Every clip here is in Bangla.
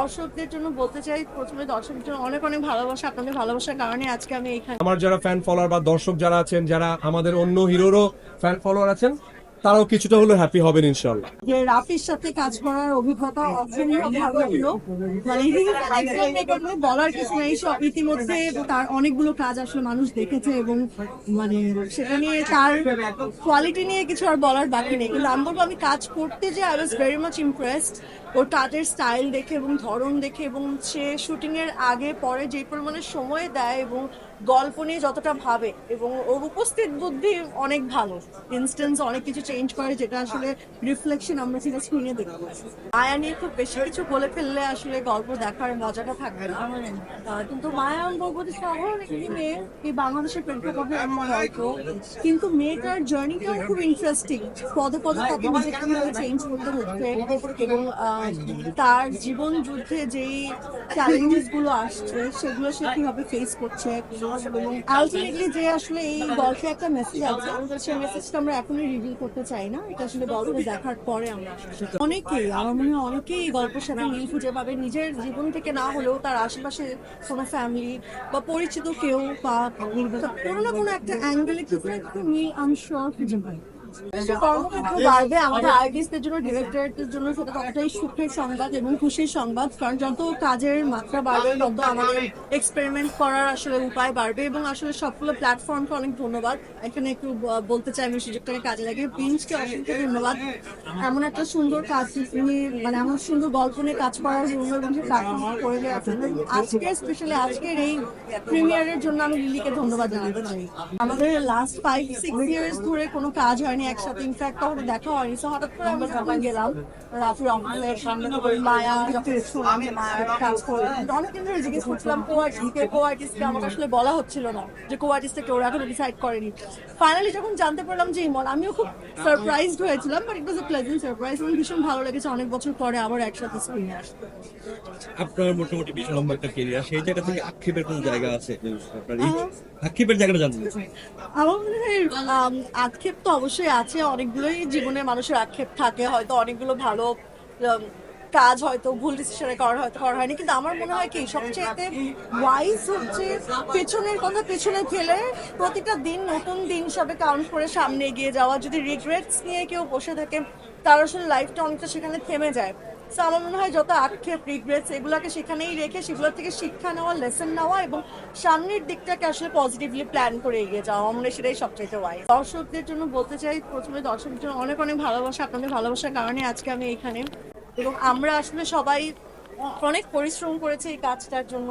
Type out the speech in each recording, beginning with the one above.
দর্শকদের জন্য বলতে চাই, প্রথমে দর্শকদের জন্য অনেক অনেক ভালোবাসা, আপনাদের ভালোবাসার কারণে আজকে আমি এখানে আমার যারা ফ্যান ফলোয়ার বা দর্শক যারা আছেন, যারা আমাদের অন্য হিরোরও ফ্যান ফলোয়ার আছেন তারাও কিছুটা হলেও হ্যাপি হবেন ইনশাল্লাহ যে রাফির সাথে কাজ করার অভিজ্ঞতা মানে বলার কিছু নেই, সব ইতিমধ্যে তার অনেকগুলো কাজ আসলে মানুষ দেখেছে এবং মানে সেটা নিয়ে তার কোয়ালিটি নিয়ে কিছু আর বলার বাকি নেই। কিন্তু আমি আমি কাজ করতে যে I was very much impressed ওর কাজের স্টাইল দেখে এবং ধরন দেখে এবং সে শুটিং এর আগে, পরে যে পরিমাণে সময় দেয় এবং গল্প নিয়ে যতটা ভাবে এবং ওর উপস্থিত বুদ্ধি অনেক ভালো। ইনস্টেন্স অনেক কিছু চেঞ্জ করে যেটা আসলে রিফ্লেকশন আমরা সেটা স্ক্রিনে দেখতে পাচ্ছি। মায়া নিয়ে খুব বেশি কিছু বলে ফেললে আসলে গল্প দেখার মজাটা থাকবে না। কিন্তু মায়া বলব সাধারণ একটি মেয়ে এই বাংলাদেশের প্রেক্ষাপটে হয়তো কিন্তু মেয়েটার জার্নিটাও খুব ইন্টারেস্টিং পদে পদে তাকে নিজেকে চেঞ্জ করতে হচ্ছে এবং তার জীবন যুদ্ধে যেই চ্যালেঞ্জেসগুলো আসছে সেগুলো সে কীভাবে ফেস করছে এবং আলটিমেটলি যে আসলে এই গল্পে একটা মেসেজ আছে সেই মেসেজটা আমরা এখনই রিভিল করতে চাই না। এটা আসলে বড় দেখার পরে আমরা অনেকেই, আমার মনে হয় অনেকেই গল্পের সাথে মিল খুঁজে পাবে। নিজের জীবন থেকে না হলেও তার আশেপাশে কোনো ফ্যামিলি বা পরিচিত কেউ বা কোনো না কোনো একটা অ্যাঙ্গেলে কিছু মিল আমি শিওর খুঁজে পাই কর্মক্ষেত্র বাড়বে আমাদের আর্টিস্টদের জন্য ডিরেক্টরদের জন্য সেটা ততটাই সুখের সংবাদ এবং খুশির সংবাদ কারণ যত কাজের মাত্রা বাড়বে তত আমাদের এক্সপেরিমেন্ট করার আসলে উপায় বাড়বে এবং আসলে সবগুলো প্ল্যাটফর্মকে অনেক ধন্যবাদ। এখানে একটু বলতে চাই আমি সুযোগটাকে কাজে লাগে প্রিন্সকে অসংখ্য ধন্যবাদ। এমন একটা সুন্দর কাজ মানে এমন সুন্দর গল্প নিয়ে কাজ করার জন্য এবং সে প্ল্যাটফর্ম করে আজকে স্পেশালি আজকের এই প্রিমিয়ারের জন্য আমি লিলিকে ধন্যবাদ জানাতে চাই। আমাদের লাস্ট ফাইভ সিক্স ইয়ার্স ধরে কোনো কাজ হয়নি। একসাথে ইনফ্যাক্ট কখনো দেখা হয়নি। সো হঠাৎ করে আমরা যখন গেলাম রাফি রহমানের সামনে মায়া যখন শুনলাম যে মায়ার কাজ করে অনেকদিন ধরে জিজ্ঞেস করছিলাম কো আর্টিস্টকে কো আর্টিস্টকে আমাকে আসলে বলা হচ্ছিল না যে কো আর্টিস্টকে ওরা এখনও ডিসাইড করেনি। ফাইনালি যখন জানতে পারলাম যে ইমন আমিও খুব সারপ্রাইজড হয়েছিলাম but it was a pleasant surprise এবং ভীষণ ভালো লেগেছে। অনেক বছর পরে আবার একসাথে স্ক্রিনে আসতে আপনার মোটামুটি বিশাল লম্বা একটা কেরিয়ার সেই জায়গা থেকে আক্ষেপের কোন জায়গা আছে? আপনার আক্ষেপের জায়গাটা জানতে আমার মনে হয় আম, আক্ষেপ তো অবশ্যই আছে অনেকগুলোই জীবনে মানুষের আক্ষেপ থাকে, হয়তো অনেকগুলো ভালো কাজ হয়তো, ভুল ডিসিশনে করা হয়তো করা হয়নি, কিন্তু আমার মনে হয় কি সবচেয়ে ওয়াইজ হচ্ছে পেছনের কথা পেছনে ফেলে প্রতিটা দিন নতুন দিন হিসাবে কাউন্ট করে সামনে এগিয়ে যাওয়া। যদি রিগ্রেটস নিয়ে কেউ বসে থাকে, তার আসলে লাইফটা অনেকটা সেখানে থেমে যায়। তো আমার মনে হয় যত আক্ষেপ রিগ্রেটস এগুলোকে সেখানেই রেখে সেগুলো থেকে শিক্ষা নেওয়া লেসন নেওয়া এবং সামনের দিকটাকে আসলে পজিটিভলি প্ল্যান করে এগিয়ে যাওয়া আমার সেটাই সবচেয়ে ওয়াই দর্শকদের জন্য বলতে চাই, প্রথমে দর্শকদের জন্য অনেক অনেক ভালোবাসা, আপনাদের ভালোবাসার কারণে আজকে আমি এখানে। এবং আমরা আসলে সবাই অনেক পরিশ্রম করেছি এই কাজটার জন্য।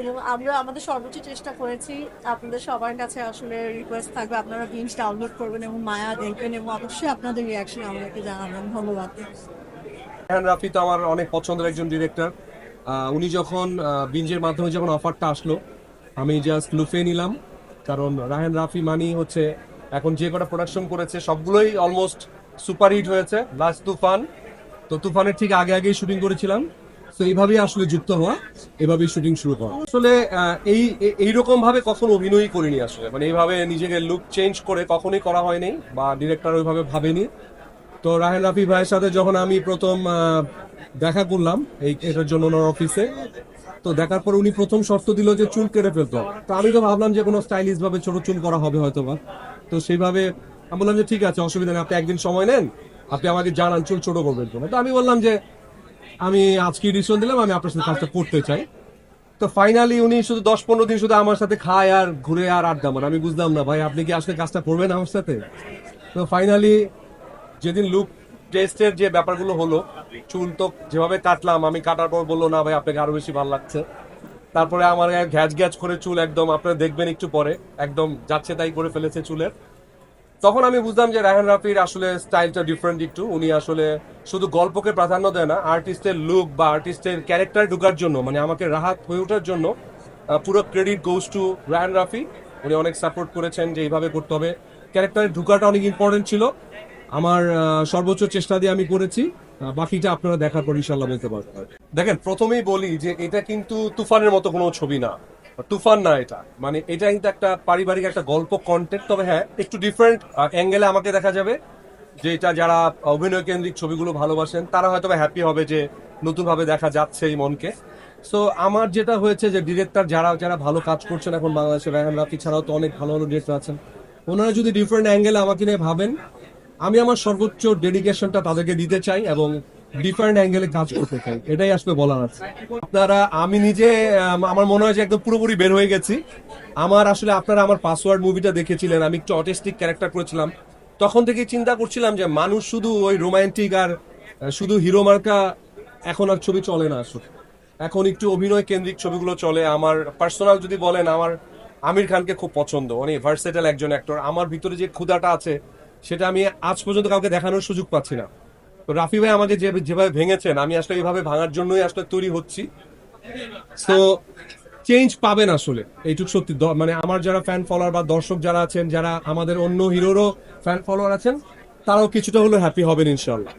এবং আমরা আমাদের সর্বোচ্চ চেষ্টা করেছি, আপনাদের সবার কাছে আসলে রিকোয়েস্ট থাকবে, আপনারা বিঞ্জ ডাউনলোড করবেন এবং মায়া দেখবেন এবং অবশ্যই আপনাদের রিয়াকশন আমাদেরকে জানাবেন। ধন্যবাদ। রায়হান রাফি তো আমার অনেক পছন্দের একজন ডিরেক্টর উনি যখন বিঞ্জের মাধ্যমে যখন অফারটা আসলো, আমি জাস্ট লুফে নিলাম। কারণ রায়হান রাফি মানি হচ্ছে, এখন যে কটা প্রোডাকশন করেছে, সবগুলোই অলমোস্ট সুপার হিট হয়েছে। লাস্ট তুফান, তো তুফানের ঠিক আগে আগেই শুটিং করেছিলাম। তো এইভাবেই আসলে যুক্ত হওয়া, এভাবেই শুটিং শুরু করা। আসলে এই- এইরকম ভাবে কখনো অভিনয়ই করিনি আসলে। মানে এইভাবে নিজেকে লুক চেঞ্জ করে কখনোই করা হয়নি, বা ডিরেক্টর ওইভাবে ভাবেনি। তো রাহেন রাফি ভাইয়ের সাথে যখন আমি প্রথম দেখা করলাম, এই এটার জন্য ওনার অফিসে তো দেখার পর উনি প্রথম শর্ত দিল যে চুল কেটে ফেলতো তো আমি তো ভাবলাম যে কোনো স্টাইলিশ ভাবে ছোট চুল করা হবে হয়তো বা তো সেইভাবে আমি বললাম যে ঠিক আছে, অসুবিধা নেই, আপনি একদিন সময় নেন, আপনি আমাকে জানান চুল ছোট করবেন তো আমি বললাম যে আমি আজকে ডিসিশন দিলাম, আমি আপনার সাথে কাজটা করতে চাই। তো ফাইনালি উনি শুধু দশ পনেরো দিন শুধু আমার সাথে খায় আর ঘুরে আর আড্ডা মারে। আমি বুঝলাম না, ভাই, আপনি কি আসলে কাজটা করবেন আমার সাথে? তো ফাইনালি যেদিন লুক টেস্টের যে ব্যাপারগুলো হলো, চুল তো যেভাবে কাটলাম, আমি কাটার পর বলল, না ভাই, আপনাকে আরও বেশি ভালো লাগছে। তারপরে আমার ঘ্যাচ ঘ্যাচ করে চুল একদম, আপনারা দেখবেন একটু পরে, একদম যাচ্ছে তাই করে ফেলেছে চুলের। তখন আমি বুঝলাম যে রায়হান রাফির আসলে স্টাইলটা ডিফারেন্ট একটু। উনি আসলে শুধু গল্পকে প্রাধান্য দেয় না আর্টিস্টের লুক বা আর্টিস্টের ক্যারেক্টার ঢুকার জন্য মানে আমাকে রাহাত হয়ে ওঠার জন্য পুরো credit goes to Raihan Rafi. উনি অনেক সাপোর্ট করেছেন যে এইভাবে করতে হবে। ক্যারেক্টারের ঢুকাটা অনেক ইম্পর্টেন্ট ছিল। আমার সর্বোচ্চ চেষ্টা দিয়ে আমি করেছি। বাকিটা আপনারা দেখার পর ইনশাল্লাহ বলতে পারবেন। দেখেন, প্রথমেই বলি যে এটা কিন্তু তুফানের মতো কোনো ছবি না। তুফান না এটা। মানে এটা কিন্তু একটা পারিবারিক একটা গল্প কন্টেন্ট তবে হ্যাঁ একটু ডিফারেন্ট অ্যাঙ্গেলে আমাকে দেখা যাবে যে এটা যারা অভিনয় কেন্দ্রিক ছবিগুলো ভালোবাসেন, তারা হয়তো হ্যাপি হবে যে নতুনভাবে দেখা যাচ্ছে এই মনকে। সো আমার যেটা হয়েছে যে ডিরেক্টর যারা যারা ভালো কাজ করছেন এখন বাংলাদেশে রায়হান রাফি ছাড়াও তো অনেক ভালো ভালো ডিরেক্টর আছেন, ওনারা যদি ডিফারেন্ট অ্যাঙ্গেলে আমাকে নিয়ে ভাবেন আমি আমার সর্বোচ্চ ডেডিকেশনটা তাদেরকে দিতে চাই এবং ডিফারেন্ট অ্যাঙ্গেলে কাজ করতে চাই। এটাই আসলে বলার আছে। আপনারা, আমি নিজে আমার মনে হয় যে একদম পুরোপুরি বের হয়ে গেছি। আমার আসলে আপনারা আমার পাসওয়ার্ড মুভিটা দেখেছিলেন, আমি একটু অটিস্টিক ক্যারেক্টার করেছিলাম। তখন থেকে চিন্তা করছিলাম যে মানুষ শুধু ওই রোমান্টিক আর শুধু হিরো মার্কা এখন আর ছবি চলে না আসলে। এখন একটু অভিনয় কেন্দ্রিক ছবিগুলো চলে। আমার পার্সোনাল যদি বলেন, আমার আমির খানকে খুব পছন্দ। অনেক ভার্সেটাল একজন অ্যাক্টর আমার ভিতরে যে ক্ষুধাটা আছে সেটা আমি আজ পর্যন্ত কাউকে দেখানোর সুযোগ পাচ্ছি না। তো রাফি ভাই আমাদের যে যেভাবে ভেঙেছেন, আমি আসলে এইভাবে ভাঙার জন্যই আসলে তৈরি হচ্ছি। তো চেঞ্জ পাবেন আসলে, এইটুক সত্যি। মানে আমার যারা ফ্যান ফলোয়ার বা দর্শক যারা আছেন, যারা আমাদের অন্য হিরোরও ফ্যান ফলোয়ার আছেন, তারাও কিছুটা হলেও হ্যাপি হবেন ইনশাল্লাহ